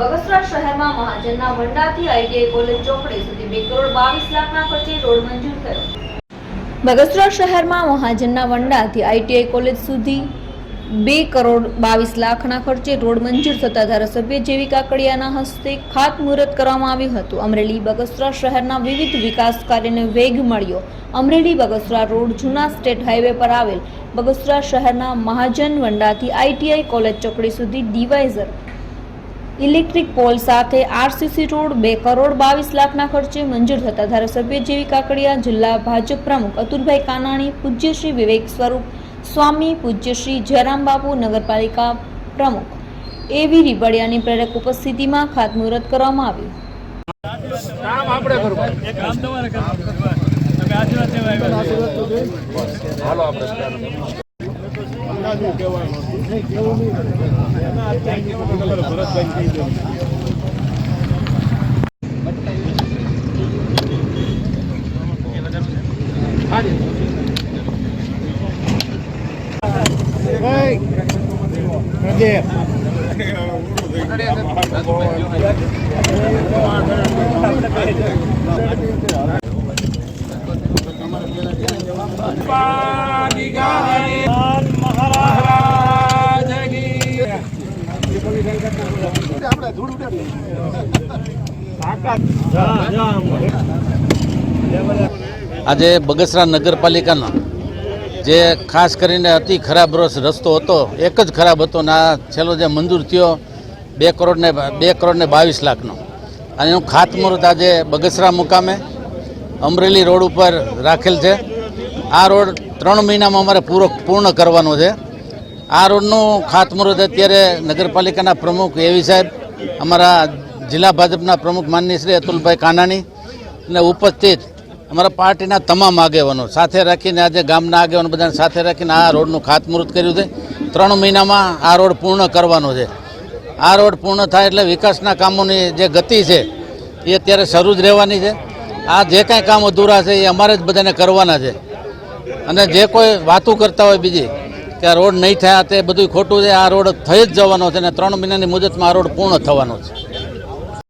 બગસરા શહેરમાં મહાજનના વંડાથી ITI college ચોકડી સુધી બે કરોડ બાવીસ લાખના ખર્ચે રોડ મંજૂર થયો. બગસરા શહેરમાં મહાજનના વંડાથી આઈટીઆઈ કોલેજ સુધી બે કરોડ બાવીસ લાખના ખર્ચે રોડ મંજૂર થતા ધારાસભ્ય જેવી કાકડિયાના હસ્તે ખાતમુહૂર્ત કરવામાં આવ્યું હતું. અમરેલી બગસરા શહેરના વિવિધ વિકાસ કાર્યને વેગ મળ્યો. અમરેલી બગસરા રોડ જૂના સ્ટેટ હાઈવે પર આવેલ બગસરા શહેરના મહાજન વંડાથી આઈટીઆઈ કોલેજ ચોકડી સુધી ડિવાઇઝર ઇલેક્ટ્રિક પોલ સાથે આરસીસી રોડ બે કરોડ બાવીસ લાખના ખર્ચે મંજૂર થતા ધારાસભ્ય જેવી કાકડિયા જિલ્લા ભાજપ પ્રમુખ અતુલભાઈ કાનાણી પૂજ્યશ્રી વિવેક સ્વરૂપ સ્વામી પૂજ્યશ્રી જયરામ બાપુ નગરપાલિકા પ્રમુખ. એવી રીબડિયાની પ્રેરક ઉપસ્થિતિમાં ખાતમુહૂર્ત કરવામાં આવ્યું. કામ આપણે કરવું. એક કામ તમારે કરવાનું તમે આશીર્વાદ લેવા આવ્યા હાલો આપણે Yeah. આજે બગસરા નગરપાલિકાનો જે ખાસ કરીને અતિ ખરાબ રસ- રસ્તો હતો, એક જ ખરાબ હતો ને આ છેલ્લો જે મંજૂર થયો, બે કરોડ ને બે કરોડ ને બાવીસ લાખનો. અને એનું ખાતમુહૂર્ત આજે બગસરા મુકામે અમરેલી રોડ ઉપર રાખેલ છે. આ રોડ ત્રણ મહિનામાં અમારે પૂરો પૂર્ણ કરવાનો છે. આ રોડનું ખાતમુહૂર્ત અત્યારે નગરપાલિકાના પ્રમુખ એવી સાહેબ અમારા જિલ્લા ભાજપના પ્રમુખ માનની શ્રી અતુલભાઈ કાનાણી અને ઉપસ્થિત અમારા પાર્ટીના તમામ આગેવાનો સાથે રાખીને આજે ગામના આગેવાનો બધાને સાથે રાખીને આ રોડનું ખાતમુહૂર્ત કર્યું છે. ત્રણ મહિનામાં આ રોડ પૂર્ણ કરવાનો છે. આ રોડ પૂર્ણ થાય એટલે વિકાસના કામોની જે ગતિ છે, એ અત્યારે શરૂ જ રહેવાની છે. આ જે કાંઈ કામ અધૂરા છે, એ અમારે જ બધાને કરવાના છે. અને જે કોઈ વાતો કરતા હોય બીજી કે આ રોડ નહીં થયા તે બધું ખોટું છે, આ રોડ થઈ જ જવાનો છે અને ત્રણ મહિનાની મુદતમાં આ રોડ પૂર્ણ થવાનો છે.